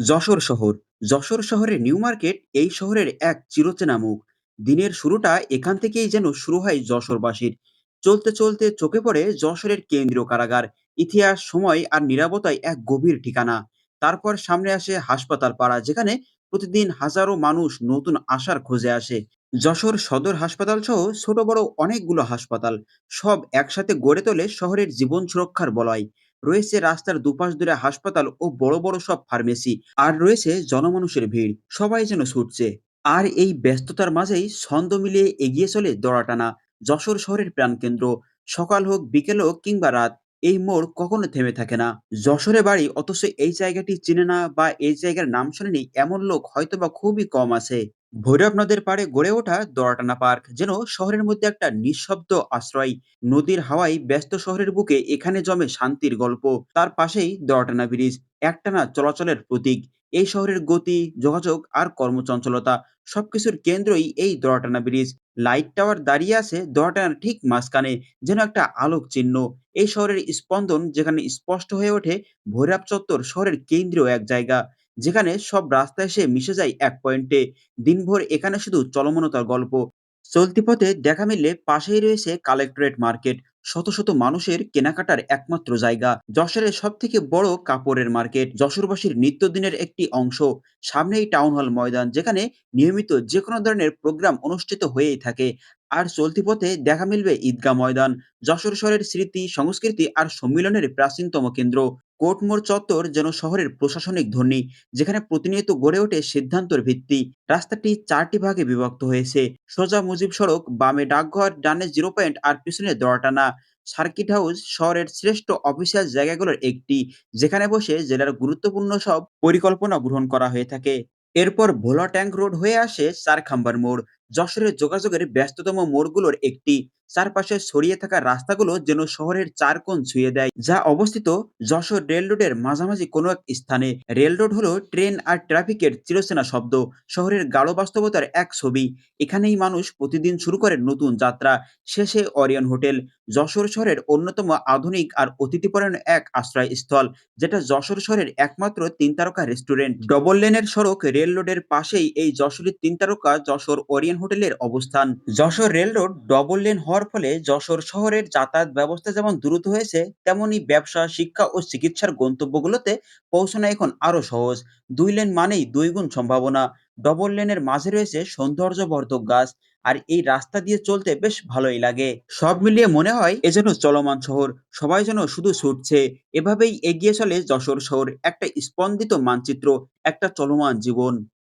যশোর শহর। যশোর শহরের new market এই শহরের এক চিরচেনা মুখ। দিনের শুরুটা এখান থেকেই যেন শুরু হয় যশোরবাসীর। চলতে চলতে চোখে পড়ে যশোরের কেন্দ্রীয় কারাগার। ইতিহাস, সময় আর নিরাপত্তায় এক গভীর ঠিকানা। তারপর সামনে আসে হাসপাতাল পাড়া যেখানে প্রতিদিন হাজারো মানুষ নতুন আশার খোঁজে আসে। যশোর সদর হাসপাতাল সহ ছোট বড় অনেকগুলো হাসপাতাল। সব একসাথে গড়ে তোলে শহরের জীবন সুরক্ষার বলয়। রয়েছে রাস্তার দুপাশ ধরে হাসপাতাল ও বড় বড় সব ফার্মেসি। আর রয়েছে জনমানুষের ভিড়। সবাই যেন ছুটছে। আর এই ব্যস্ততার মাঝেই ছন্দ মিলিয়ে এগিয়ে চলে দড়াটানা। যশোর শহরের প্রাণকেন্দ্র। সকাল হোক, বিকেল হোক কিংবা রাত, এই মোড় কখনো থেমে থাকে না। যশোরে বাড়ি, অথচ এই জায়গাটি চিনে না বা এই জায়গার নাম শোনেনি এমন লোক হয়তোবা খুবই কম আছে। ভৈরব নদের পাড়ে গড়ে ওঠা দড়াটানা পার্ক, যেন শহরের মধ্যে একটা নিঃশব্দ আশ্রয়। নদীর হাওয়ায় ব্যস্ত শহরের বুকে এখানে জমে শান্তির গল্প। তার পাশেই দড়াটানা ব্রিজ, একটানা চলাচলের প্রতীক। এই শহরের গতি, যোগাযোগ আর কর্মচঞ্চলতা সবকিছুর কেন্দ্রই এই দড়াটানা ব্রিজ। লাইট টাওয়ার দাঁড়িয়ে আছে দড়াটানার ঠিক মাঝখানে, যেন একটা আলোক চিহ্ন এই শহরের স্পন্দন যেখানে স্পষ্ট হয়ে ওঠে, ভৈরব চত্বর শহরের কেন্দ্রীয় এক জায়গা। যেখানে সব রাস্তা এসে মিশে যায় এক পয়েন্টে দিনভর এখানে শুধু চলমনতার গল্প। চলতি পথে দেখা মিললে পাশেই রয়েছে কালেক্টরেট মার্কেট শত শত মানুষের কেনাকাটার একমাত্র জায়গা। যশোরের সব থেকে বড় কাপড়ের মার্কেট যশোরবাসীর নিত্যদিনের একটি অংশ। সামনেই টাউন হল ময়দান, যেখানে নিয়মিত যে কোনো ধরনের প্রোগ্রাম অনুষ্ঠিত হয়েই থাকে। আর চলতি পথে দেখা মিলবে ঈদগাহ ময়দান, যশোর শহরের স্মৃতি, সংস্কৃতি আর সম্মিলনের প্রাচীনতম কেন্দ্র। কোর্টমোড় চত্বর যেন শহরের প্রশাসনিক ধ্বনি যেখানে প্রতিনিয়ত গড়ে ওঠে সিদ্ধান্তর ভিত্তি। রাস্তাটি চারটি ভাগে বিভক্ত হয়েছে। সোজা মুজিব সড়ক, বামে ডাকঘর, ডানে জিরো পয়েন্ট আর পিছনে দড়াটানা। সার্কিট হাউস শহরের শ্রেষ্ঠ অফিসিয়াল জায়গাগুলোর একটি, যেখানে বসে জেলার গুরুত্বপূর্ণ সব পরিকল্পনা গ্রহণ করা হয়ে থাকে। এরপর ভোলা ট্যাঙ্ক রোড হয়ে আসে চারখাম্বার মোড়। যশোরের যোগাযোগের ব্যস্ততম মোড়গুলোর একটি। চারপাশে ছড়িয়ে থাকা রাস্তাগুলো যেন শহরের চার কোণ ছুঁয়ে দেয়। যা অবস্থিত যশোর রেল রোডের মাঝামাঝি কোনো এক স্থানে। রেল রোড হলো ট্রেন আর ট্রাফিকের চিরসেনা শব্দ, শহরের গাঢ় বাস্তবতার এক ছবি। এখানেই মানুষ প্রতিদিন শুরু করে নতুন যাত্রা, শেষে অরিয়ন হোটেল। যশোর শহরের অন্যতম আধুনিক আর অতিথিপরায়ণ এক আশ্রয়স্থল, যেটা যশোর শহরের একমাত্র তিন তারকা রেস্টুরেন্ট। ডবল লেনের সড়ক রেল রোডের পাশেই এই যশোরের তিন তারকা যশোর ওরিয়েন হোটেলের অবস্থান। Jessore rail road double lane হওয়ার ফলে যশোর শহরের যাতায়াত ব্যবস্থা যেমন দ্রুত হয়েছে, তেমনি ব্যবসা, শিক্ষা ও চিকিৎসার গন্তব্যগুলোতে পৌঁছানো এখন আরও সহজ। দুই লেন মানেই দুই গুণ সম্ভাবনা ডবল লেনের মাঝে রয়েছে সৌন্দর্যবর্ধক গাছ, আর এই রাস্তা দিয়ে চলতে বেশ ভালোই লাগে। সব মিলিয়ে মনে হয় এ যেন চলমান শহর, সবাই যেন শুধু ছুটছে। এভাবেই এগিয়ে চলে যশোর শহর, একটা স্পন্দিত মানচিত্র, একটা চলমান জীবন।